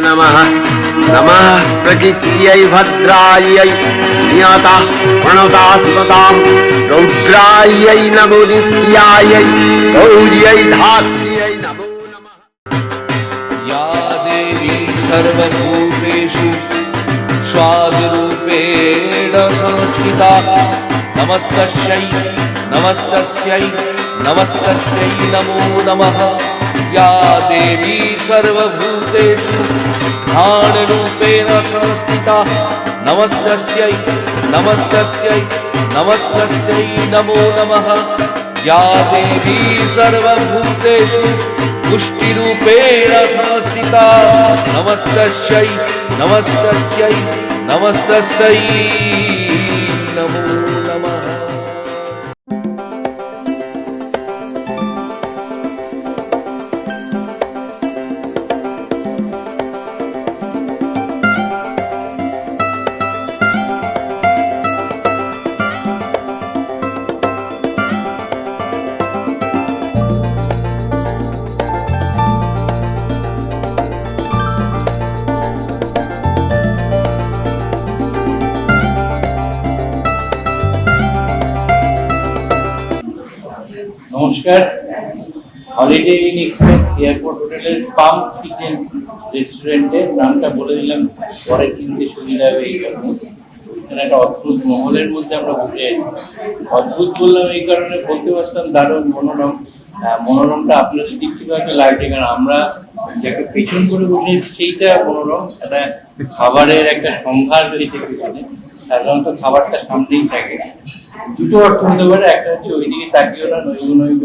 नमः। नमः प्रकृत्यै भद्रायै नियता प्रणतात्मतां रौद्रायै नमो नित्यायै, गौर्यै धात्र्यै नमो नमः। या देवी सर्वभूतेषु, स्वादिरूपेण संस्थिता। नमस्तस्यै नमस्तस्यै नमस्तस्यै नमो नमः। या देवी सर्वभूतेषु ध्यानरूपेण संस्थिता। नमस्तस्यै नमस्तस्यै नमस्तस्यै नमो नमः। या देवी सर्वभूतेषु पुष्टिरूपेण संस्थिता। नमस्तस्यै नमस्तस्यै नमस्तस्यै नमो नमः নমস্কার হলিডে ইন এক্সপ্রেস এয়ারপোর্ট হোটেলের পাম কিচেন রেস্টুরেন্টের নামটা বলে দিলাম। পরে চিনতে সুবিধা হবে এই কারণে। এখানে একটা অদ্ভুত মহলের মধ্যে আমরা বসে অদ্ভুত বললাম এই কারণে, বলতে পারতাম দারুণ মনোরম। মনোরমটা আপনাদের দিক থেকে হয়তো লাগছে কারণ আমরা যাকে পেছন করে বসে সেইটা মনোরম। একটা খাবারের একটা সম্ভার রয়েছে পেছনে। সাধারণত খাবারটা সামনেই থাকে। দুটো অর্থ হতে পারে একটা হচ্ছে ওইদিকে তাকিয়েও না নৈব নৈব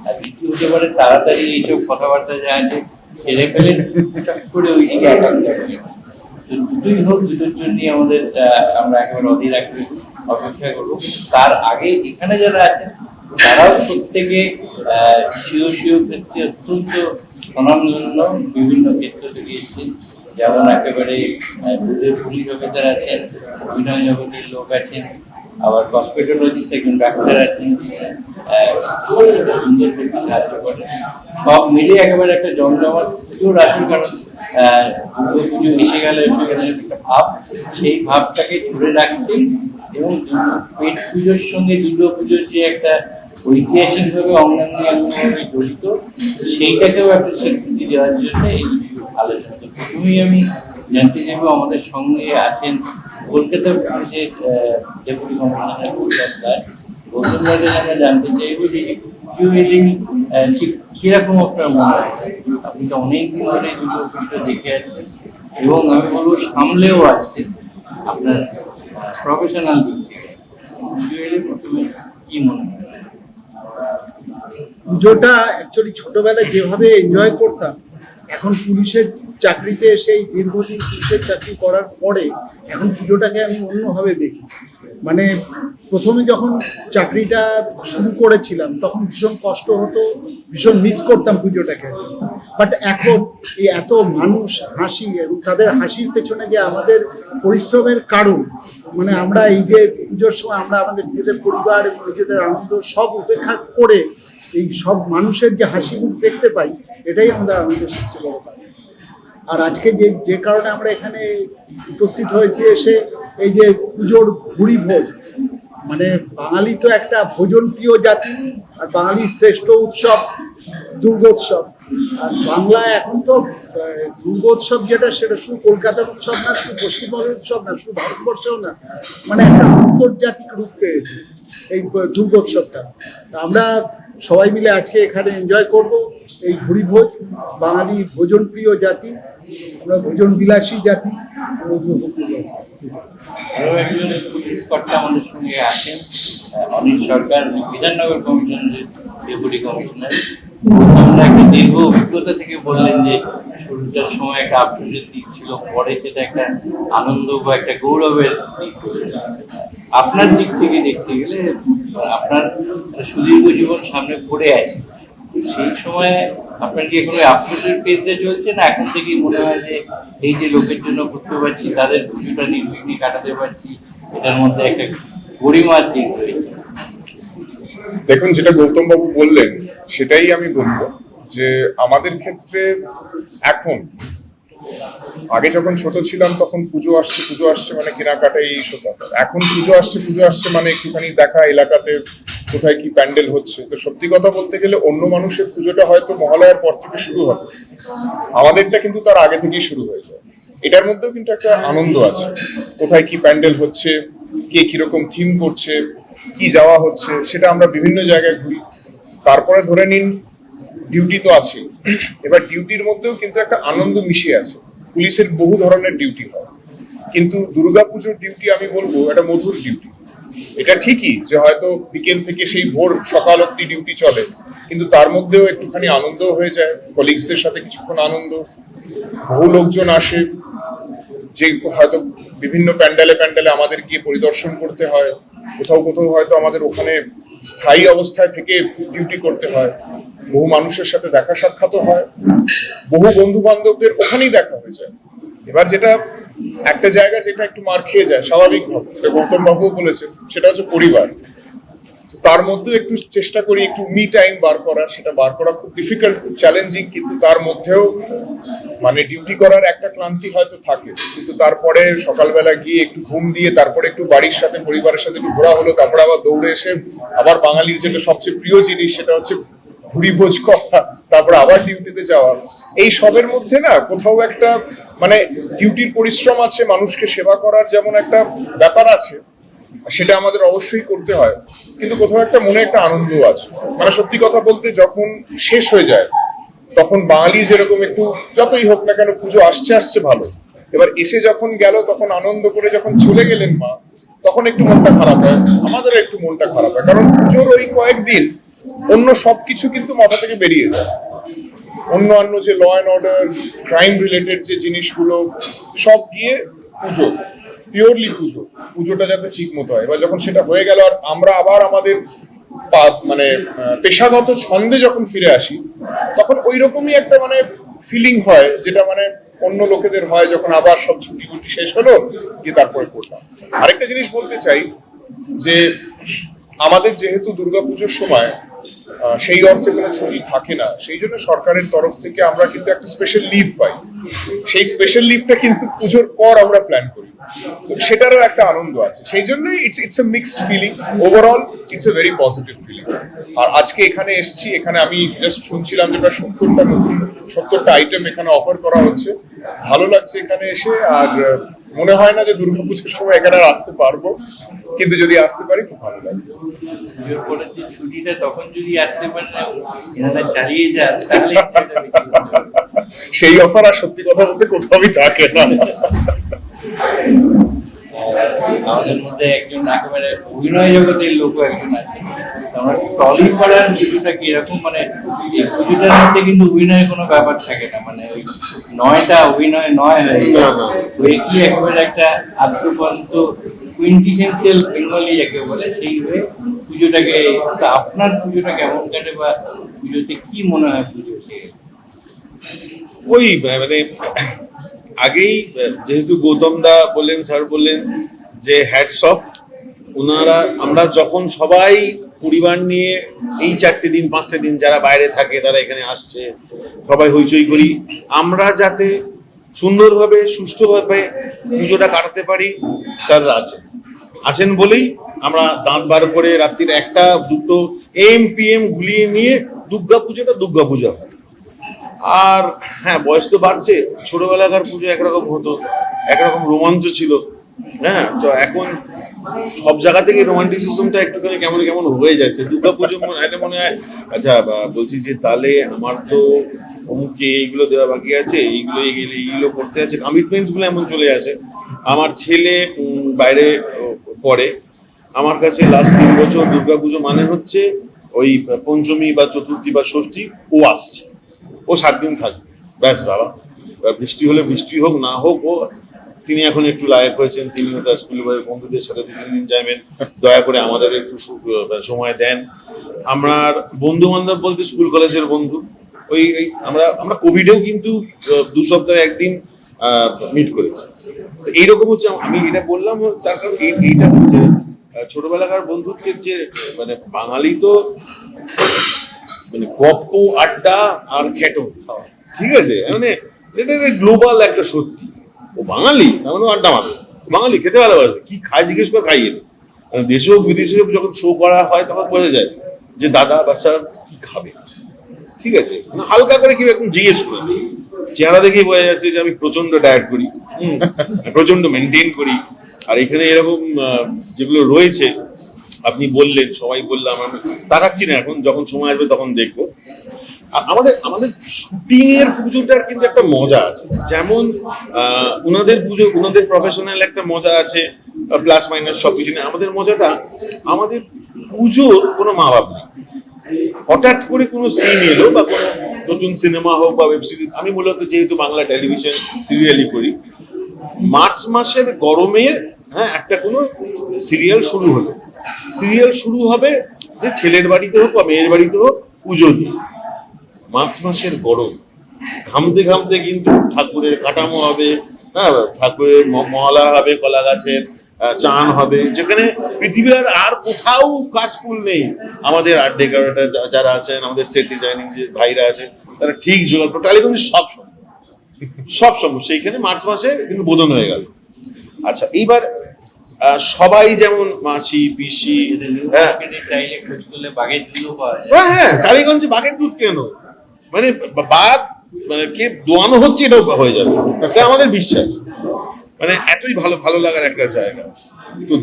আর দ্বিতীয় হতে পারে তাড়াতাড়ি এইসব কথাবার্তা যা আছে ছেড়ে ফেলে করে ওইদিকে তো দুটোই হোক দুটোর জন্যই আমাদের আমরা একেবারে অধীর আগ্রহে অপেক্ষা করব। তার আগে এখানে যারা আছেন তারাও প্রত্যেকে আহ, স্বীয় স্বীয় ক্ষেত্রে অত্যন্ত স্বনামধন্য বিভিন্ন ক্ষেত্র থেকে এসেছেন। যেমন একেবারে দুধের পুলিশ অফিসার আছেন, অভিনয় জগতের লোক আছেন, আবার হসপিটালজিস্ট একজন ডাক্তার আছেন সব মিলে একেবারে একটা জমজমাট পুজোর আছে কারণ দুর্গা পুজো এসে গেলে এসে গেলে একটা ভাব। সেই ভাবটাকে ধরে রাখতে এবং পেট পুজোর সঙ্গে দুর্গা পুজোর যে একটা ঐতিহাসিকভাবে অঙ্গাঙ্গিভাবে জড়িত, সেইটাকেও একটা স্বীকৃতি দেওয়ার জন্য এই আলোচনা প্রথমেই আমি জানতে চাইব আমাদের সঙ্গে আছেন কলকাতা পুলিশের ডেপুটি কমিশনার কলকাতা গৌতম রাজের আমরা জানতে চাইব যে ঠিক কীরকম আপনার মনে হয়? আপনি তো অনেকদিন ধরে দুটো পুজো দেখে আসছেন এবং আমি বলব সামলেও আসছেন আপনার প্রফেশনাল দিক থেকে। প্রথমে কি মনে হয়? পুজোটা অ্যাকচুয়ালি ছোটবেলায় যেভাবে এনজয় করতাম, এখন পুলিশের চাকরিতে এসে এই দীর্ঘদিন পুলিশের চাকরি করার পরে এখন পুজোটাকে আমি অন্যভাবে দেখি। মানে প্রথমে যখন চাকরিটা শুরু করেছিলাম, তখন ভীষণ কষ্ট হতো, ভীষণ মিস করতাম পুজোটাকে। বাট এখন এই এত মানুষ হাসি এবং তাদের হাসির পেছনে যে আমাদের পরিশ্রমের কারণ মানে আমরা এই যে পুজোর সময় আমরা আমাদের নিজেদের পরিবার এবং নিজেদের আনন্দ সব উপেক্ষা করে এই সব মানুষের যে হাসি মুখ দেখতে পাই, এটাই আমাদের আনন্দের সবচেয়ে বড় কারণ। আর আজকে যে যে কারণে আমরা এখানে উপস্থিত হয়েছি এসে, এই যে পুজোর ভুড়ি ভোজ মানে বাঙালি তো একটা ভোজন প্রিয় জাতি, আর বাঙালির শ্রেষ্ঠ উৎসব দুর্গোৎসব। আর বাংলায় এখন তো দুর্গোৎসব যেটা, সেটা শুধু কলকাতার উৎসব না, শুধু পশ্চিমবঙ্গের উৎসব না, শুধু ভারতবর্ষেও না মানে একটা আন্তর্জাতিক রূপ পেয়েছে এই দুর্গোৎসবটা। আমরা সবাই মিলে আজকে এখানে এনজয় করব এই ভুড়ি ভোজ, বাঙালি ভোজন প্রিয় জাতি, আমরা ভোজন বিলাসী জাতি আমাদের সঙ্গে আছেন অনিল সরকার, বিধাননগর কমিশনের ডেপুটি কমিশনার। আমরা একটা দীর্ঘ অভিজ্ঞতা থেকে বললেন যে শুরুটার সময় একটা আফসোসের দিক ছিল, পরে সেটা একটা আনন্দ বা একটা গৌরবের দিক আপনার দিক থেকে দেখতে গেলে, আপনার সুদীর্ঘ জীবন সামনে পড়ে আছে। সেই সময় আপনার কি এখন আফসোসের পেজটা চলছে না? এখন থেকেই মনে হয় যে এই যে লোকের জন্য করতে পারছি, তাদের পুজোটা নির্বিঘ্নে কাটাতে পারছি, এটার মধ্যে একটা গরিমার দিক রয়েছে। দেখুন, যেটা গৌতম বাবু বললেন, সেটাই আমি বলব। যে আমাদের ক্ষেত্রে এখন, আগে যখন ছোট ছিলাম তখন পুজো আসছে পুজো আসছে মানে কেনাকাটা এই সব এখন পুজো আসছে পুজো আসছে মানে একটুখানি দেখা এলাকাতে কোথায় কি প্যান্ডেল হচ্ছে। তো সত্যি কথা বলতে গেলে অন্য মানুষের পুজোটা হয়তো মহালয়ার পর থেকে শুরু হবে। আমাদেরটা কিন্তু তার আগে থেকেই শুরু হয়ে যায়। এটার মধ্যেও কিন্তু একটা আনন্দ আছে। কোথায় কি প্যান্ডেল হচ্ছে, কে কীরকম থিম করছে, কি যাওয়া হচ্ছে, সেটা আমরা বিভিন্ন জায়গায় ঘুরি। তারপরে ধরে নিন ডিউটি তো আছে। এবার ডিউটির মধ্যেও কিন্তু একটা আনন্দ মিশে আছে। পুলিশের বহু ধরনের ডিউটি হয়। কিন্তু দুর্গাপুজোর ডিউটি আমি বলব একটা মধুর ডিউটি এটা ঠিকই যে হয়তো বিকেল থেকে সেই ভোর, সকাল অব্দি ডিউটি চলে। কিন্তু তার মধ্যেও একটুখানি আনন্দ হয়ে যায়। কলিগসদের সাথে কিছুক্ষণ আনন্দ। বহু লোকজন আসে। যে হয়তো বিভিন্ন প্যান্ডেলে প্যান্ডেলে আমাদের গিয়ে পরিদর্শন করতে হয়। কোথাও কোথাও হয়তো আমাদের ওখানে স্থায়ী অবস্থায় থেকে ডিউটি করতে হয়। বহু মানুষের সাথে দেখা সাক্ষাৎ হয়। বহু বন্ধু বান্ধবদের ওখানেই দেখা হয়ে যায়। এবার যেটা একটা জায়গা যেটা একটু মার খেয়ে যায়, স্বাভাবিকভাবে গৌতম বাবুও বলেছেন, সেটা হচ্ছে পরিবার। তার মধ্যেও একটু চেষ্টা করি একটু মি টাইম বার করার, সেটা বার করা খুব ডিফিকাল্ট খুব চ্যালেঞ্জিং কিন্তু তার মধ্যেও মানে ডিউটি করার একটা ক্লান্তি হয়তো থাকে। কিন্তু তারপরে সকালবেলা গিয়ে একটু ঘুম দিয়ে তারপরে একটু বাড়ির সাথে, পরিবারের সাথে একটু ঘোরা হলো, তারপরে আবার দৌড়ে এসে আবার বাঙালির যেটা সবচেয়ে প্রিয় জিনিস সেটা হচ্ছে ভুড়ি ভোজ করা, তারপরে আবার ডিউটিতে যাওয়া। এই সবের মধ্যে না কোথাও একটা মানে ডিউটির পরিশ্রম আছে, মানুষকে সেবা করার যেমন একটা ব্যাপার আছে সেটা আমাদের অবশ্যই করতে হয়। কিন্তু কোথাও একটা মনে একটা আনন্দ আছে। মানে সত্যি কথা বলতে যখন শেষ হয়ে যায়, তখন বাঙালি যেরকম একটু যতই হোক না কেন পুজো আসছে আসছে ভালো। এবার এসে যখন গেল, তখন আনন্দ করে যখন চলে গেলেন মা, তখন একটু মনটা খারাপ হয়। আমাদের একটু মনটা খারাপ হয়। কারণ পুজোর ওই কয়েকদিন অন্য সবকিছু কিন্তু মাথা থেকে বেরিয়ে যায়। অন্যান্য যে law and order crime related যে জিনিসগুলো, সব গিয়ে পুজো। পিওরলি পুজো। পুজোটা যাতে ঠিক মতো হয়। এবার যখন সেটা হয়ে গেল আর আমরা আবার আমাদের মানে পেশাগত ছন্দে যখন ফিরে আসি, তখন ওই রকমই একটা মানে ফিলিং হয়, যেটা মানে অন্য লোকেদের হয় যখন আবার সব ছুটি গুটি শেষ হলো, গিয়ে তারপরে করলাম। আরেকটা জিনিস বলতে চাই, যে আমাদের যেহেতু দুর্গাপুজোর সময় সেই অর্থে কোনো ছুটি থাকে না, সেই জন্য সরকারের তরফ থেকে আমরা কিন্তু একটা স্পেশাল লিভ পাই। সেই স্পেশাল লিভটা কিন্তু পুজোর পর আমরা প্ল্যান করি। সেটারও একটা আনন্দ আছে। সেই জন্যই it's it's a mixed feeling overall it's a very positive feeling আর আজকে এখানে এসেছি এখানে আমি জাস্ট শুনছিলাম যে প্রায় সত্তরটা নতুন সত্তরটা আইটেম এখানে অফার করা হচ্ছে। ভালো লাগছে এখানে এসে আর মনে হয় না যে দুর্গাপুজোর সময় এখানে আর আসতে পারব। কিন্তু যদি আসতে পারি খুব ভালো ছুটিটা তখন যদি আসতে পারেন চালিয়ে যান হবে। সেই অফার আর সত্যি কথা বলতে কোথাও থাকে না। আমাদের মধ্যে একজন একেবারে অভিনয় জগতের লোক একজন আছে। আমরা টলি করার কিছুটা কি এরকম মানে এই পুজোটার মধ্যে কিন্তু অভিনয়ের কোনো ব্যাপার থাকে না মানে ওই নয়টা অভিনয় নয় হয়ে কি একেবারে একটা আত্মপন্ত কুইন্টিসেন্সিয়াল বেঙ্গলি যাকে বলে সেই হয়ে পুজোটাকে আপনার পুজোটা কেমন কাটে বা পুজোতে কি মনে হয় পুজো সে? ওই মানে আগেই যেহেতু গৌতম দা বললেন স্যার বললেন যে হ্যাটস অফ ওনারা আমরা যখন সবাই পরিবার নিয়ে এই চারটে দিন, পাঁচটা দিন যারা বাইরে থাকে, তারা এখানে আসছে, সবাই হইচই করি। আমরা যাতে সুন্দরভাবে, সুষ্ঠুভাবে পুজোটা কাটাতে পারি, স্যাররা আছেন। আছেন বলেই আমরা দাঁত বার করে রাত্রির একটা, দুটো এম পি এম গুলিয়ে নিয়ে দুর্গা পুজোটা দুর্গা পুজো হয়। আর হ্যাঁ বয়স তো বাড়ছে। ছোটবেলাকার পুজো একরকম হতো, একরকম রোমাঞ্চ ছিল। হ্যাঁ তো এখন সব জায়গা থেকে রোমান্টিসিজমটা একটুখানি কেমন কেমন হয়ে যাচ্ছে। দুর্গা পুজো মনে মনে হয় আচ্ছা বলছি যে তাহলে আমার তো অমুককে এইগুলো দেওয়া বাকি আছে, এইগুলো এইগুলো এইগুলো করতে আছে। কমিটমেন্টস এমন চলে আসে। আমার ছেলে বাইরে পড়ে। আমার কাছে লাস্ট তিন বছর দুর্গাপুজো মানে হচ্ছে ওই পঞ্চমী বা চতুর্থী বা ষষ্ঠী, ও আসছে। ও সাত দিন থাকবে। ব্যাস বাবা। বৃষ্টি হলে বৃষ্টি হোক, না হোক, ও তিনি এখন একটু লায়ক হয়েছেন, তিনি তার স্কুল বন্ধুদের সাথে দু তিন দিন যাবেন দয়া করে আমাদের একটু সময় দেন। আমরা বন্ধু বান্ধব বলতে স্কুল কলেজের বন্ধু। ওই আমরা আমরা কোভিডেও কিন্তু দু সপ্তাহে একদিন মিট করেছি। তো এইরকম হচ্ছে, আমি এটা বললাম, তার কারণ এই- এইটা হচ্ছে ছোটবেলাকার বন্ধুত্বের যে মানে বাঙালি তো মানে গপ্প, আড্ডা আর খেটো ঠিক আছে? মানে এটা গ্লোবাল একটা সত্যি। ও বাঙালি এমন আড্ডা মারে বাঙালি খেতে ভালোবাসে কি খায় জিজ্ঞেস করে খাইয়ে মানে দেশে হোক বিদেশে হোক যখন শো করা হয় তখন বোঝা যায় যে দাদা বা কি খাবে। ঠিক আছে? মানে হালকা করে কেউ এখন জিজ্ঞেস করে চেহারা দেখেই বোঝা যাচ্ছে যে আমি প্রচণ্ড ডায়েট করি। হুম, প্রচণ্ড মেনটেন করি। আর এখানে এরকম যেগুলো রয়েছে আপনি বললেন সবাই বললাম আমি তাকাচ্ছি না এখন যখন সময় আসবে তখন দেখব। আমাদের আমাদের শুটিং এর পুজোটার কিন্তু একটা মজা আছে। যেমন ওনাদের পুজো ওনাদের প্রফেশনাল একটা মজা আছে প্লাস মাইনাস সব কিছু নিয়ে। আমাদের মজাটা, আমাদের পুজোর কোনো মা বাপ নেই। হঠাৎ করে কোনো সিন এলো বা কোনো নতুন সিনেমা হোক বা ওয়েব সিরিজ আমি মূলত যেহেতু বাংলা টেলিভিশন সিরিয়ালই করি, মার্চ মাসের গরমের হ্যাঁ একটা কোনো সিরিয়াল শুরু হলো। সিরিয়াল শুরু হবে যে ছেলের বাড়িতে হোক বা মেয়ের বাড়িতে হোক পুজো দিয়ে। মার্চ মাসের গরম। ঘামতে ঘামতে কিন্তু ঠাকুরের কাটামো হবে হ্যাঁ ঠাকুরের মহলা হবে কলা গাছের চান হবে যেখানে পৃথিবীর আর কোথাও কাজ ফুল নেই। আমাদের আর্ট ডেকোরেটর যারা আছেন আমাদের সেট ডিজাইনিং যে ভাইরা আছে তারা ঠিক জোগাড় করে টালিগঞ্জে সব সম্ভব। সব সম্ভব। সেইখানে মার্চ মাসে কিন্তু বোধন হয়ে গেল। আচ্ছা এইবার সবাই যেমন মাসি পিসি হ্যাঁ। হ্যাঁ হ্যাঁ কালীগঞ্জে বাঘের দুধ কেন? মানে বা- বাঘ মানে কে দোয়ানো হচ্ছে এটাও হয়ে যাবে। এটা আমাদের বিশ্বাস। মানে এতই ভালো ভালো লাগার একটা জায়গা।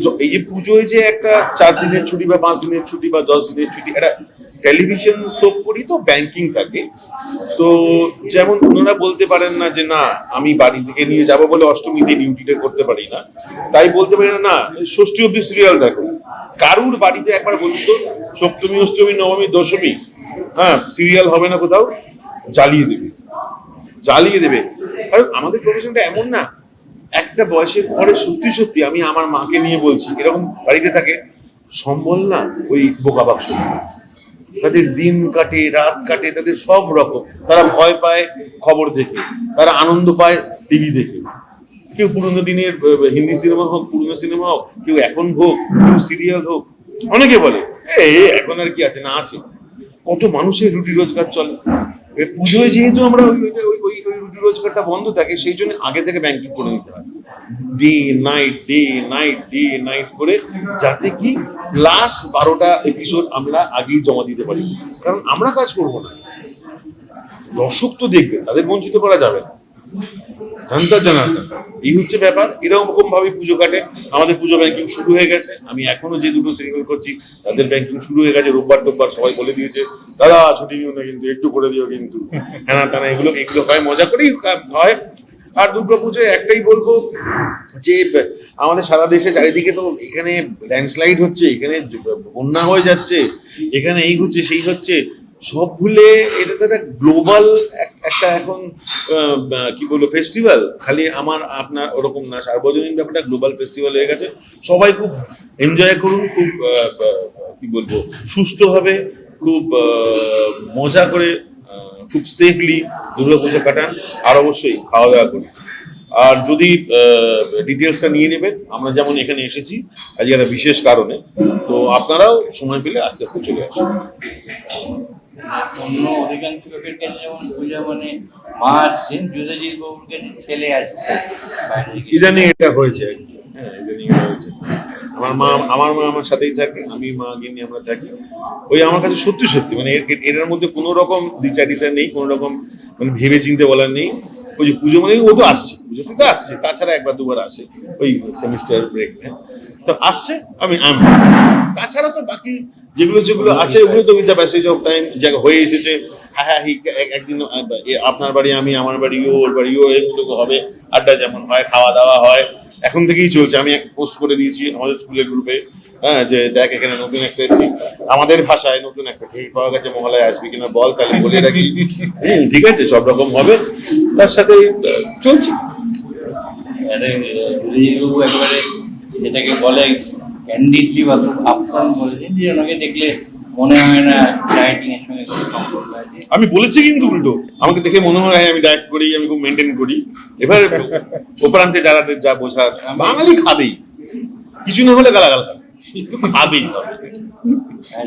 তো এই যে পুজোয় যে একটা চার দিনের ছুটি বা পাঁচ দিনের ছুটি বা দশ দিনের ছুটি, একটা টেলিভিশন শো করি তো ব্যাংকিং থাকে। তো যেমন ওনারা বলতে পারেন না যে, না, আমি বাড়ি থেকে নিয়ে যাব বলে অষ্টমীতে ডিউটিটা করতে পারি না। তাই বলতে পারি না না, ষষ্ঠী অব্দি সিরিয়াল দেখো। কারুর বাড়িতে একবার বলতো সপ্তমী, অষ্টমী, নবমী, দশমী হ্যাঁ সিরিয়াল হবে না কোথাও, জ্বালিয়ে দেবে। জ্বালিয়ে দেবে। কারণ আমাদের প্রফেশনটা এমন না, একটা বয়সের পরে সত্যি সত্যি আমি আমার মাকে নিয়ে বলছি, এরকম বাড়িতে থাকে, সম্বল না ওই বোকা বাক্স। তাদের দিন কাটে, রাত কাটে, তাদের সব রকম। তারা ভয় পায় খবর দেখে, তারা আনন্দ পায় টিভি দেখে। কেউ পুরোনো দিনের হিন্দি সিনেমা হোক, পুরোনো সিনেমা হোক, কেউ এখন হোক, কেউ সিরিয়াল হোক, অনেকে বলে, এ, এখন আর কি আছে? না আছে। কত মানুষের রুটি রোজগার চলে। পুজোয় যেহেতু আমরা ওই ওই ওই রুটি রোজগারটা বন্ধ থাকে, সেই জন্য আগে থেকে ব্যাংকিং করে নিতে হয়। Day night day night day night করে যাতে কি লাস্ট বারোটা এপিসোড আমরা আগেই জমা দিতে পারি। কারণ আমরা কাজ করব না। দর্শক তো দেখবে, তাদের বঞ্চিত করা যাবে না। জানতা জানাতা এই হচ্ছে ব্যাপার। এরকম ভাবে পুজো কাটে। আমাদের পুজো ব্যাংকিং শুরু হয়ে গেছে। আমি এখনও যে দুটো সিরিয়াল করছি, তাদের ব্যাংকিং শুরু হয়ে গেছে। রোববার টোববার সবাই বলে দিয়েছে, দাদা, ছুটি নিও না কিন্তু, একটু করে দিও কিন্তু। হ্যাঁ টানা এগুলো এগুলো হয়, মজা করেই হয়। আর দুর্গা পুজোয় একটাই বলব যে, আমাদের সারা দেশে চারিদিকে তো এখানে ল্যান্ডস্লাইড হচ্ছে, এখানে বন্যা হয়ে যাচ্ছে, এখানে এই হচ্ছে, সেই হচ্ছে। সব ভুলে এটা তো একটা গ্লোবাল একটা এখন কি বলব ফেস্টিভ্যাল খালি আমার, আপনার ওরকম না। সার্বজনীন ব্যাপারটা গ্লোবাল ফেস্টিভ্যাল হয়ে গেছে। সবাই খুব এনজয় করুন, খুব কি বলব, সুস্থভাবে, খুব মজা করে খুব সেফলি দুর্গাপুজো কাটান। আর অবশ্যই খাওয়া দাওয়া করুন। আর যদি ডিটেলসটা নিয়ে নেবেন, আমরা যেমন এখানে এসেছি, আজকে একটা বিশেষ কারণে, তো আপনারাও সময় পেলে আস্তে আস্তে চলে আসুন। অন্য অধিকাংশ লোকের কাছে যেমন পূজা মানে মা আসছেন যুদ্ধজিৎ বাবুর কাছে ছেলে আসছে। ইদানিং এটা হয়েছে। আর হ্যাঁ ইদানিং এটা হয়েছে। আমার মা আমার মা আমার সাথেই থাকে আমি মা গিনি আমরা থাকি। ওই আমার কাছে সত্যি সত্যি মানে এর এটার মধ্যে কোনো রকম দ্বিচারিতা নেই কোনো রকম মানে ভেবে চিনতে বলার নেই। ওই যে পুজো মানে ও তো আসছে পুজোতে তো আসছে তাছাড়া একবার দুবার আসে ওই সেমিস্টার ব্রেক তো আসছে আমি আমি। তাছাড়া তো বাকি যেগুলো যেগুলো আছে ওগুলো তো with the passage of time জায়গা হয়ে এসেছে হ্যাঁ হ্যাঁ হি এক- একদিন এ, আপনার বাড়ি আমি আমার বাড়ি ও ওর বাড়ি ও এগুলো তো হবে আড্ডা যেমন হয় খাওয়া দাওয়া হয় এখন থেকেই চলছে। আমি এক পোস্ট করে দিয়েছি আমাদের স্কুলের গ্রুপে হ্যাঁ যে দেখ এখানে নতুন একটা এসেছি। আমাদের ভাষায় নতুন একটা ঠিক পাওয়া গেছে মহালয় আসবি কিনা বল তাহলে বলে রাখি। হুম, ঠিক আছে সব রকম হবে। তার সাথে চলছে। যেটাকে বলে ক্যান্ডিডলি বা খুব আপফ্রন্ট বলেছেন যে ওনাকে দেখলে মনে হয় না ডায়েটিং এর সঙ্গে সম্পর্ক আছে। আমি বলেছি কিন্তু উল্টো। আমাকে দেখে মনে হয় আমি ডায়েট করি আমি খুব মেনটেন করি। এবার ওপরান্তে যারা যা বোঝার বাঙালি খাবেই। কিছু না হলে গালাগাল খাবে। খাবেই।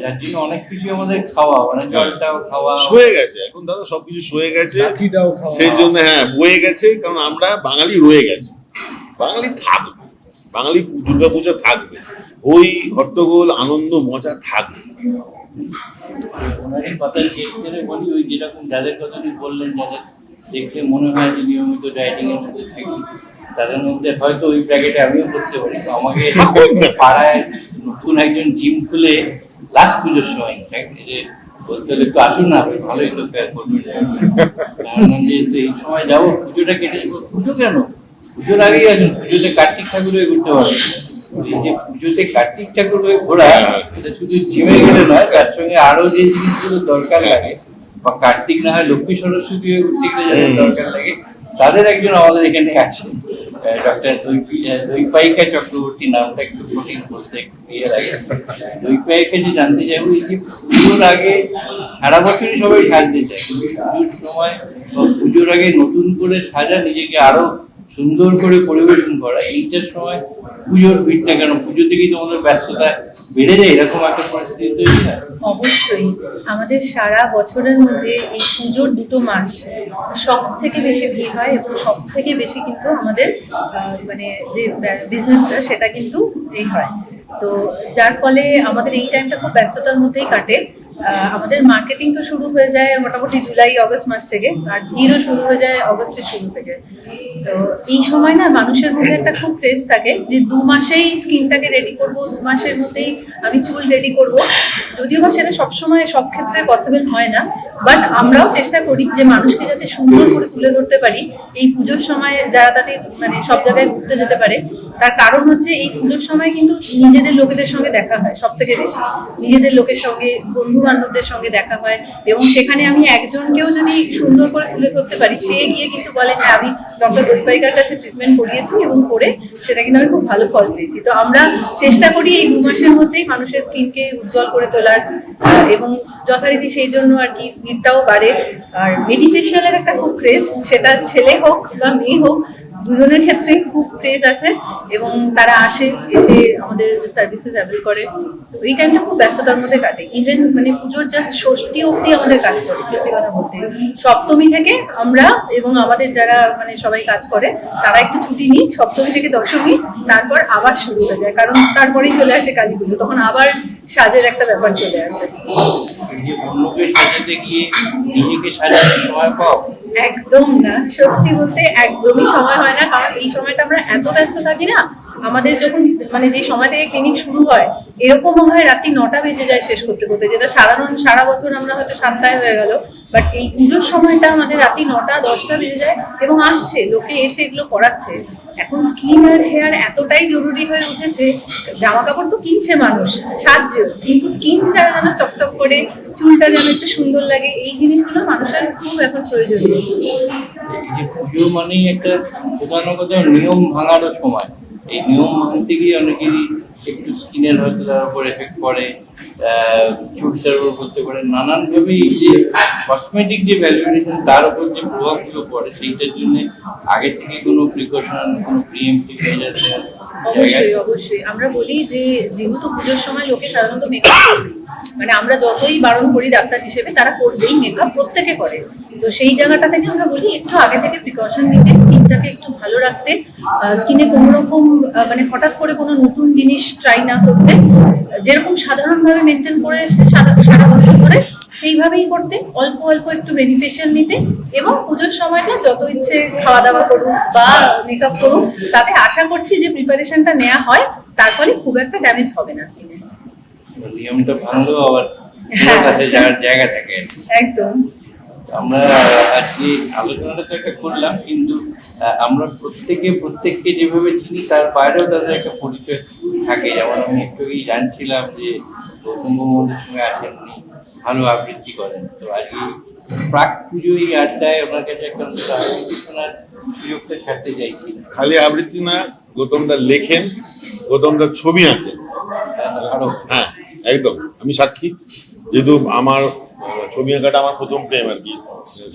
যার জন্য অনেক কিছু আমাদের খাওয়া মানে জলটাও খাওয়া। সয়ে গেছে। এখন দাদা সবকিছু সয়ে গেছে। সেই জন্য হ্যাঁ বয়ে গেছে কারণ আমরা বাঙালি রয়ে গেছে। বাঙালি থাকবে। বাঙালি দুর্গা পুজো থাকবে। ওই হট্টগোল আনন্দ মজা থাকবে। বলি ওই যেরকম যাদের কথা বললেন যাদের দেখলে মনে হয় যে নিয়মিত ডায়েটিং এর মধ্যে থাকি তাদের মধ্যে হয়তো ওই প্যাকেটে আমিও করতে পারি। তো আমাকে পাড়ায় নতুন একজন জিম খুলে লাস্ট পুজোর সময় যে বলতে হলে একটু আসুন না ভালোই তো ফেয়ার করবেন। কারণ এই সময় যাব পুজোটা কেটে পুজো কেন? পুজোর আগেই আসুন পুজোতে কার্তিক ঠাকুর হয়ে ঘুরতে পারবেন। যে পুজোতে কার্তিক ঠাকুর ঘোরা এটা শুধু জিমে গেলে নয় তার সঙ্গে আরও যে জিনিসগুলো দরকার লাগে বা কার্তিক না হয় লক্ষ্মী সরস্বতী হয়ে ঘুরতে গেলে যাদের দরকার লাগে তাদের একজন আমাদের এখানে আছে ডক্টর চক্রবর্তী নামটা একটু কঠিন বলতে ইয়ে লাগে। যে জানতে চাইব এই যে পুজোর আগে সারা বছরই সবাই সাজতে চায়? কিন্তু পুজোর সময় বা পুজোর আগে নতুন করে সাজা নিজেকে আরও সুন্দর করে পরিবেশন করা। এইটার সময় পুজোর ভিড়টা কেন? পুজো থেকেই তোমাদের ব্যস্ততা বেড়ে যায়? এরকম একটা পরিস্থিতি তৈরি অবশ্যই। আমাদের সারা বছরের মধ্যে এই পুজোর দুটো মাস সব থেকে বেশি ভিড় হয় এবং সব থেকে বেশি কিন্তু আমাদের মানে যে বিজনেসটা সেটা কিন্তু এই হয়। তো যার ফলে আমাদের এই টাইমটা খুব ব্যস্ততার মধ্যেই কাটে। আমাদের মার্কেটিং তো শুরু হয়ে যায় মোটামুটি জুলাই, অগস্ট মাস থেকে, আর ভিড়ও শুরু হয়ে যায় অগস্টের শুরু থেকে। তো এই সময় না মানুষের মধ্যে একটা খুব ক্রেজ থাকে যে দু মাসেই স্কিনটাকে রেডি করব, দু মাসের মধ্যেই আমি চুল রেডি করব। যদিও বা সেটা সবসময় সব ক্ষেত্রে পসিবল হয় না বাট আমরাও চেষ্টা করি যে মানুষকে যাতে সুন্দর করে তুলে ধরতে পারি। এই পুজোর সময় যারা তাদের মানে সব জায়গায় ঘুরতে যেতে পারে তার কারণ হচ্ছে এই পুজোর সময় কিন্তু নিজেদের লোকেদের সঙ্গে দেখা হয় সব থেকে বেশি। নিজেদের লোকের সঙ্গে বন্ধু বান্ধবদের সঙ্গে দেখা হয় এবং সেখানে আমি একজনকেও যদি সুন্দর করে তুলে ধরতে পারি, সে গিয়ে কিন্তু বলে হ্যাঁ আমি ডক্টর দৈপাইকার কাছে ট্রিটমেন্ট করিয়েছি এবং করে সেটা কিন্তু আমি খুব ভালো ফল পেয়েছি। তো আমরা চেষ্টা করি এই দু মাসের মধ্যেই মানুষের স্কিনকে উজ্জ্বল করে তোলার এবং যথারীতি সেই জন্য আর কি ভিড়টাও বাড়ে। আর মেডিফেশিয়ালের একটা খুব ক্রেজ সেটা ছেলে হোক বা মেয়ে হোক দুজনের ক্ষেত্রেই খুব ক্রেজ আছে এবং তারা আসে, এসে আমাদের সার্ভিসেস অ্যাভেল করে। তো এই টাইমটা খুব ব্যস্ততার মধ্যে কাটে। ইভেন মানে পুজোর জাস্ট ষষ্ঠী অবধি আমাদের কাজ চলে, সত্যি কথা বলতে। সপ্তমী থেকে আমরা এবং আমাদের যারা মানে সবাই কাজ করে, তারা একটু ছুটি নিই, সপ্তমী থেকে দশমী, তারপর আবার শুরু হয়ে যায়। কারণ তারপরেই চলে আসে কালী পুজো তখন আবার সাজের একটা ব্যাপার চলে আসে। অন্যকে সাজাতে গিয়ে নিজেকে সাজানোর সময় পাও? একদম না। সত্যি বলতে একদমই সময় হয় না, কারণ এই সময়টা আমরা এত ব্যস্ত থাকি না, আমাদের যখন মানে যে সময় থেকে ক্লিনিক শুরু হয় এরকম হয় রাত্রি নটা বেজে যায় শেষ করতে করতে, যেটা সারা সারা বছর আমরা হয়তো সাতটায় হয়ে গেল। বাট এই পুজোর সময়টা আমাদের রাত্রি নটা, দশটা বেজে যায় এবং আসছে, লোকে এসে এগুলো করাচ্ছে। এখন স্কিন আর হেয়ার এতটাই জরুরি হয়ে উঠেছে জামা কাপড় তো কিনছে মানুষ, সাজছে। কিন্তু স্কিনটা যেন চকচক করে, চুলটা যেন একটু সুন্দর লাগে, এই জিনিসগুলো মানুষের খুব এখন প্রয়োজনীয়। পুজো মানেই একটা কোথাও নিয়ম ভাঙারও সময়। এই নিয়ম মানতে গিয়ে অনেকেরই একটু স্কিনের হয়তো তার উপর এফেক্ট করে চুলটার উপর করতে পারে। নানানভাবেই যে কসমেটিক যে ভ্যালুয়েশন তার উপর যে প্রভাবগুলো পড়ে সেইটার জন্য আগে থেকে কোনো প্রিকশন কোনো প্রিএমটিভ মেজার অবশ্যই অবশ্যই। আমরা বলি যে যেহেতু পুজোর সময় লোকে সাধারণত মেকআপ করবে মানে আমরা যতই বারণ করি ডাক্তার হিসেবে তারা করবেই মেকআপ প্রত্যেকে করে। তো সেই জায়গাটা থেকে আমরা বলি একটু আগে থেকে প্রিকশন নিতে স্কিনটাকে একটু ভালো রাখতে স্কিনে কোনো রকম মানে হঠাৎ করে কোনো নতুন জিনিস ট্রাই না করতে যেরকম সাধারণভাবে মেনটেন করে এসছে সারা সারা বছর ধরে সেইভাবেই করতে অল্প অল্প একটু বেনিফিশিয়াল নিতে এবং পুজোর সময়টা যত ইচ্ছে খাওয়া দাওয়া করুন বা মেকআপ করুন তাতে আশা করছি যে প্রিপারেশনটা নেওয়া হয় তার ফলে খুব একটা ড্যামেজ হবে না স্কিনে নিয়মটা ভাঙলেও আবার হ্যাঁ। জায়গা থাকে। একদম। আমরা আজকে আলোচনাটা তো একটা করলাম কিন্তু আমরা প্রত্যেকে প্রত্যেককে যেভাবে চিনি তার বাইরেও তাদের একটা পরিচয় থাকে। যেমন আমি একটু জানছিলাম যে গৌতম মোহাম্মদের সঙ্গে আছেন উনি ভালো আবৃত্তি করেন। তো আজকে প্রাক পুজো এই আড্ডায় ওনার কাছে একটা আবৃত্তি শোনার সুযোগটা ছাড়তে চাইছি। খালি আবৃত্তি না গৌতমদা লেখেন গৌতমদা ছবি আঁকেন। হ্যাঁ একদম। আমি সাক্ষী। যেহেতু আমার ছবি আঁকাটা আমার প্রথম প্রেম আর কি।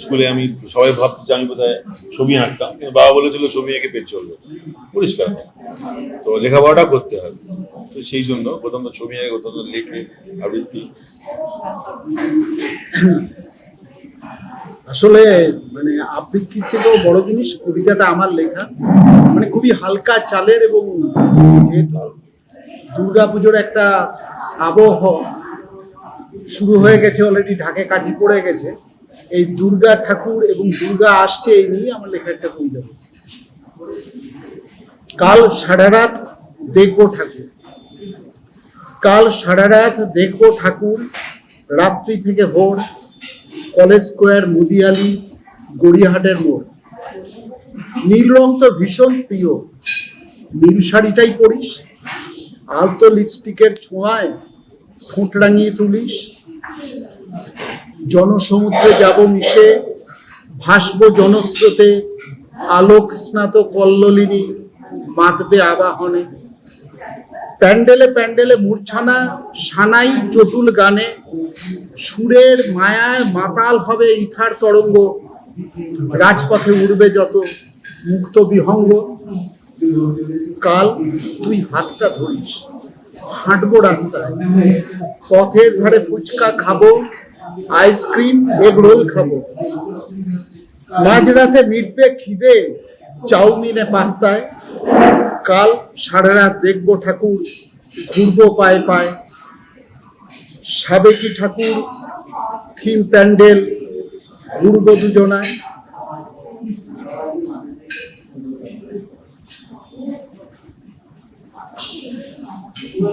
স্কুলে আমি সবাই ভাবতো যে আমি বোধহয় ছবি আঁকতাম, কিন্তু বাবা বলেছিল ছবি এঁকে পেট চলবে। পরিষ্কার। তো লেখাপড়াটা করতে হবে। তো সেই জন্য গৌতম ছবি আগে গৌতম লেখে, আবৃত্তি। আসলে মানে আবৃত্তির থেকেও বড় জিনিস, কবিতাটা আমার লেখা। মানে খুবই হালকা চালের এবং যেহেতু দুর্গাপুজোর একটা আবহ শুরু হয়ে গেছে অলরেডি ঢাকে কাঠি পড়ে গেছে। এই দুর্গা ঠাকুর এবং দুর্গা আসছে এই নিয়ে আমার লেখা একটা কবিতা হচ্ছে কাল সারা রাত দেখব ঠাকুর। কাল সারা রাত দেখব ঠাকুর, রাত্রি থেকে ভোর, কলেজ স্কোয়ার, মুদিয়ালি, গড়িয়াহাটের মোড়। নীল রং তো ভীষণ প্রিয়। নীল শাড়িটাই পরিস। আলতো লিপস্টিকের ছোঁয়ায়, ঠোঁট রাঙিয়ে তুলিস। জনসমুদ্রে যাব মিশে, ভাসব জনস্রোতে, আলোক স্নাত কল্লোলিনী মাতবে আবাহনে। প্যান্ডেলে প্যান্ডেলে মূর্ছানা, সানাই চটুল গানে, সুরের মায়ায় মাতাল হবে ইথার তরঙ্গ, রাজপথে উড়বে যত মুক্ত বিহঙ্গ। কাল তুই হাতটা ধরিস। হাঁটবো রাস্তায় পথের ধারে ফুচকা খাব, আইসক্রিম, এগ রোল খাব। মাঝরাতে মিটবে খিদে, চাউমিনে পাস্তায়। কাল সারা রাত দেখব ঠাকুর, ঘুরবো পায়ে পায়ে। সাবেকি ঠাকুর, থিম প্যান্ডেল, ঘুরবো দুজনায়।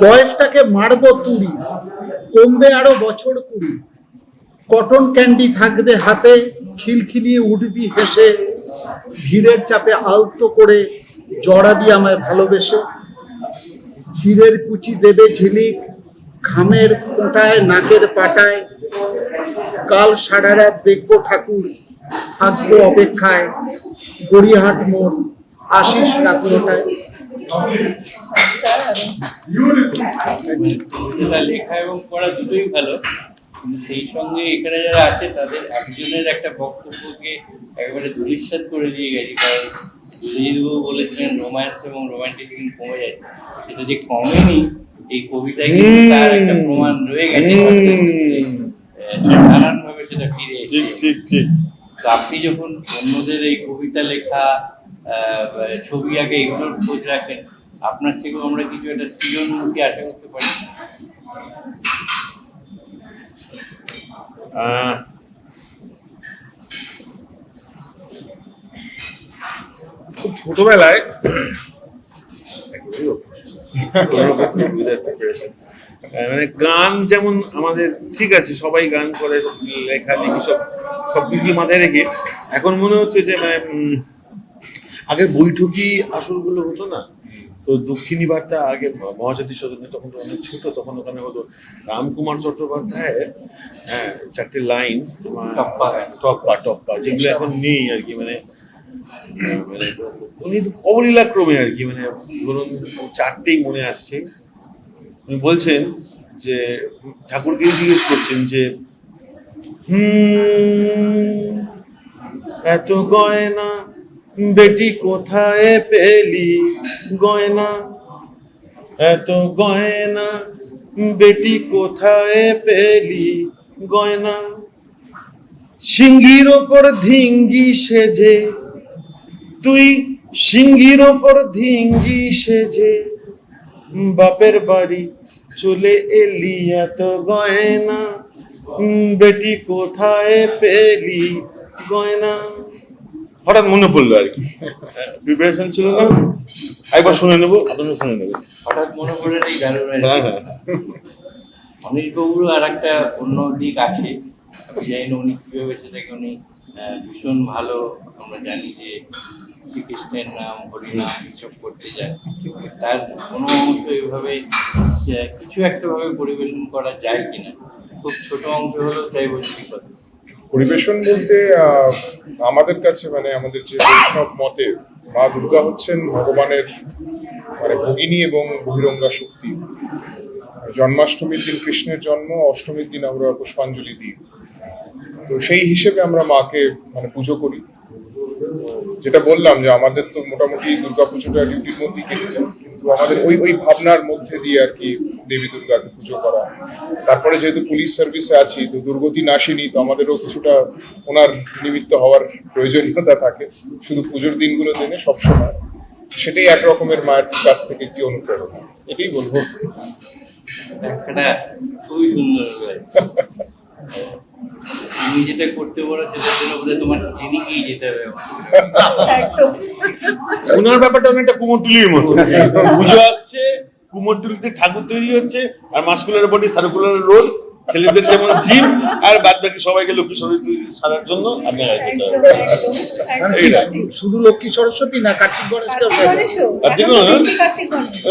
বয়সটাকে মারবো তুড়ি, কমবে আরও বছর কুড়ি। কটন ক্যান্ডি থাকবে হাতে, খিলখিলিয়ে উঠবি হেসে, ভিড়ের চাপে আলতো করে জড়াবি আমায় ভালোবেসে। ক্ষীরের কুচি দেবে ঝিলিক, ঘামের ফোঁটায় নাকের পাটায়। কাল সারা রাত দেখব ঠাকুর, থাকব অপেক্ষায়। গড়িয়াহাট মোড়, আশিস রাত্রটায় লেখা এবং পড়া দুটোই ভালো। কিন্তু সেই সঙ্গে এখানে যারা আছে তাদের একজনের একটা বক্তব্যকে একেবারে ধূলিসাৎ করে দিয়ে গেছি কারণ সুজিতবাবু বলেছিলেন রোম্যান্স এবং রোমান্টিসিজম কমে যাচ্ছে। সেটা যে কমেনি এই কবিতায় কিন্তু তার একটা প্রমাণ রয়ে গেছে নানান ভাবে সেটা ফিরে এসেছে। ঠিক ঠিক। তো আপনি যখন অন্যদের এই কবিতা লেখা ছবি আঁকে এগুলোর খোঁজ রাখেন। আপনার থেকেও আমরা কিছু একটা সৃজনমুখী আশা করতে পারি। আহ, খুব ছোটবেলায় মানে গান যেমন আমাদের ঠিক আছে সবাই গান করে লেখালেখি সব সবকিছু মাথায় রেখে। এখন মনে হচ্ছে যে মানে আগে বৈঠকি আসরগুলো হতো না তো দক্ষিণী বার্তা আগে মহাজাতি সদনে তখন তো অনেক ছোট তখন ওখানে হতো রামকুমার চট্টোপাধ্যায় হ্যাঁ চারটে লাইন তোমার টপ্পা। টপ্পা যেগুলো এখন নেই আর কি মানে মানে উনি অবলীলাক্রমে আর কি মানে ধরুন চারটেই মনে আসছে উনি বলছেন যে ঠাকুরকে জিজ্ঞেস করছেন যে হুম এত গয়না বেটি কোথায় পেলি গয়না? এত গয়না। বেটি কোথায় পেলি গয়না? সিঙ্গির ওপর ধিঙ্গি সেজে, তুই সিঙ্গির ওপর ধিঙ্গি সেজে, বাপের বাড়ি চলে এলি এত গয়না। বেটি কোথায় পেলি গয়না? হঠাৎ মনে পড়ল আর কি। প্রিপারেশন ছিল না। একবার শুনে নেব আপনারা শুনে নেবেন হঠাৎ মনে পড়ে এই। হ্যাঁ হ্যাঁ। অনিল বাবুরও আর একটা অন্য দিক আছে। আমি জানি না উনি কীভাবে সেটাকে উনি ভীষণ ভালো আমরা জানি যে শ্রীকৃষ্ণের নাম হরিনাম এসব করতে যায়। তার কোনো অংশ এভাবে কিছু একটা ভাবে পরিবেশন করা যায় কিনা। খুব ছোট অংশ হলেও তাই বলছি। কথা পরিবেশন বলতে আমাদের কাছে মানে আমাদের যে বৈষ্ণব মতে, মা দুর্গা হচ্ছেন ভগবানের মানে ভগিনী এবং বহিরঙ্গা শক্তি। জন্মাষ্টমীর দিন কৃষ্ণের জন্ম, অষ্টমীর দিন আমরা পুষ্পাঞ্জলি দিই। তো সেই হিসেবে আমরা মাকে মানে পুজো করি। যেটা বললাম যে আমাদের তো মোটামুটি দুর্গা পুজোটা ডিউটির মধ্যেই কেটে যায়। তো আমাদের ওই ওই ভাবনার মধ্যে দিয়ে আর কি দেবী দুর্গাকে পুজো করা। তারপরে যেহেতু পুলিশ সার্ভিসে আছি তো দুর্গতি নাসিনি তো আমাদেরও কিছুটা ওনার নিমিত্ত হওয়ার প্রয়োজনীয়তা থাকে। শুধু পুজোর দিনগুলো দিনে সবসময়। সেটাই এক রকমের মায়ের কাছ থেকে একটি অনুপ্রেরণা। এটাই বলব। খুবই সুন্দর। তুমি যেটা করতে পারো সেটার জন্য বোধহয় তোমার যেতে হবে ওনার ব্যাপারটা অনেকটা কুমোরটুলির মতো। পুজো আসছে কুমোরটুলিতে ঠাকুর তৈরি হচ্ছে আর মাস্কুলার বডি সার্কুলার রোড ছেলেদের যেমন জিম আর বাদ বাকি সবাইকে লক্ষ্মী সরস্বতী সাজার জন্য আপনারা যেতে হবে। সঠিক। শুধু- লক্ষ্মী সরস্বতী না কার্তিক গণেশ।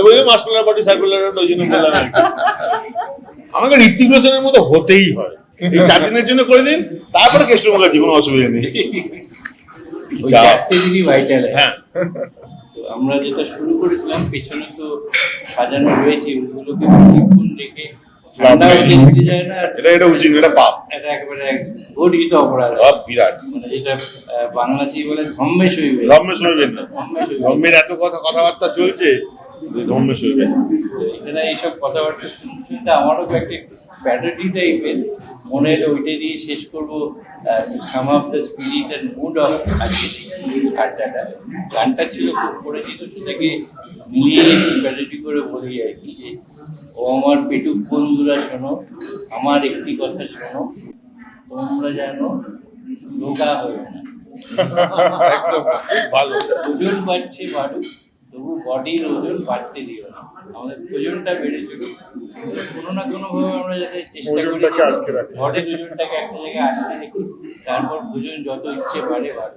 ওই মাস্কুলার বডি সার্কুলার রোড ওই জন্য বললাম আমাকে ঋত্বিক রোশনের মতো হতেই হয়। এই চার দিনের জন্য করে দিন তারপরে কেষ্ট মুখার্জি কোনো অসুবিধা নেই। হ্যাঁ। আমরা যেটা শুরু করেছিলাম পেছনে তো সাজানো রয়েছে ওগুলোকে বেশিক্ষণ রেখে এটা এটা উচিত এটা পাপ। এটা একেবারে অপরাধ। বিরাট। মানে যেটা বলে না। এত কথা কথাবার্তা চলছে। তো এখানে এইসব কথাবার্তা শুনতে আমারও একটা প্যাটার্নি টাইপের মনের ওইটা দিয়ে শেষ করব some of the spirit and mood of আড্ডাটা গানটা ছিল খুব পরিচিত সেটাকে করে বলি আর কি যে ও আমার পেটুক বন্ধুরা শোনো আমার একটি কথা শোনো তোমরা জানো রোগা হয়ে না। ভালো। ওজন বাড়ছে বাড়ুক তবু বডির ওজন বাড়তে দিও না। আমাদের ওজনটা বেড়ে চলুক কোনো না কোনোভাবে আমরা যাতে চেষ্টা করি ঘটে। ওজনটাকে একটা জায়গায় আটকে রেখে তারপর ওজন যত ইচ্ছে বাড়ে বাড়ে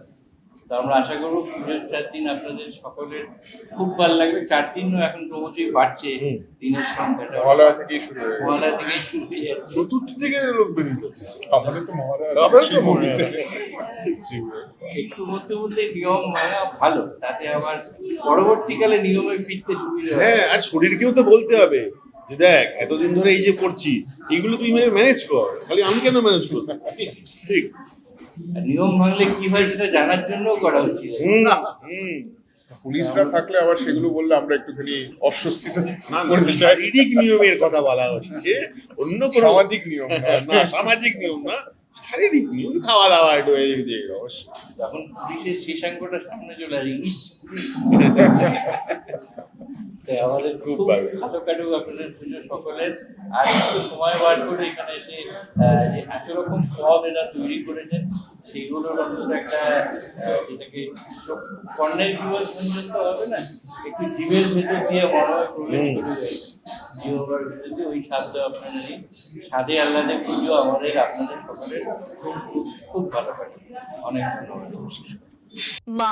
তো আমরা আশা করব পুজোর চার দিন আপনাদের সকলের খুব ভালো লাগবে। চার দিনও এখন ক্রমশই বাড়ছে দিনের সংখ্যাটা। মহালয়া থেকেই শুরু হয়ে মহালয়া থেকেই শুরু হয়ে যাচ্ছে। চতুর্থ থেকে লোক বেরিয়ে যাচ্ছে। আমাদের তো মহালয়া আমাদের তো শ্রীভূমিতে। একটু মধ্যে মধ্যে নিয়ম মানা ভালো তাতে আবার পরবর্তীকালে নিয়মে ফিরতে সুবিধা হ্যাঁ আর শরীরকেও তো বলতে হবে যে দেখ এতদিন ধরে এই যে করছি এগুলো তুই ম্যানেজ কর। খালি আমি কেন ম্যানেজ করব? ঠিক। নিয়ম ভাঙলে কি হয় সেটা জানার জন্য করা উচিত। পুলিশরা থাকলে আবার সেগুলো বললে আমরা একটুখানি অস্বস্তিতে চাই। শারীরিক নিয়মের কথা বলা হচ্ছে অন্য কোনো সামাজিক নিয়ম না। না সামাজিক নিয়ম না শারীরিক নিয়ম খাওয়া দাওয়া একটু অবশ্যই। তখন পুলিশের শেষাঙ্গটা সামনে চলে আসে ইস। তাই আমাদের খুব। ভালো। কাটুক আপনাদের পুজো সকলের। আর একটু সময় বার করে এখানে এসে আহ, যে এত রকম ফল এরা তৈরি করেছেন সেইগুলোর অন্তত একটা আহ, যেটাকে কর্ণের বিবল পর্যন্ত হবে না একটু জীবের ভেতর দিয়ে মনোয় প্রবেশ করে জীববার ভেতর দিয়ে ওই স্বাদ আপনারা স্বাদে আল্লাদের পুজো আমাদের আপনাদের সকলের খুব খুব ভালো কাটে অনেক ধন্যবাদ। Ma,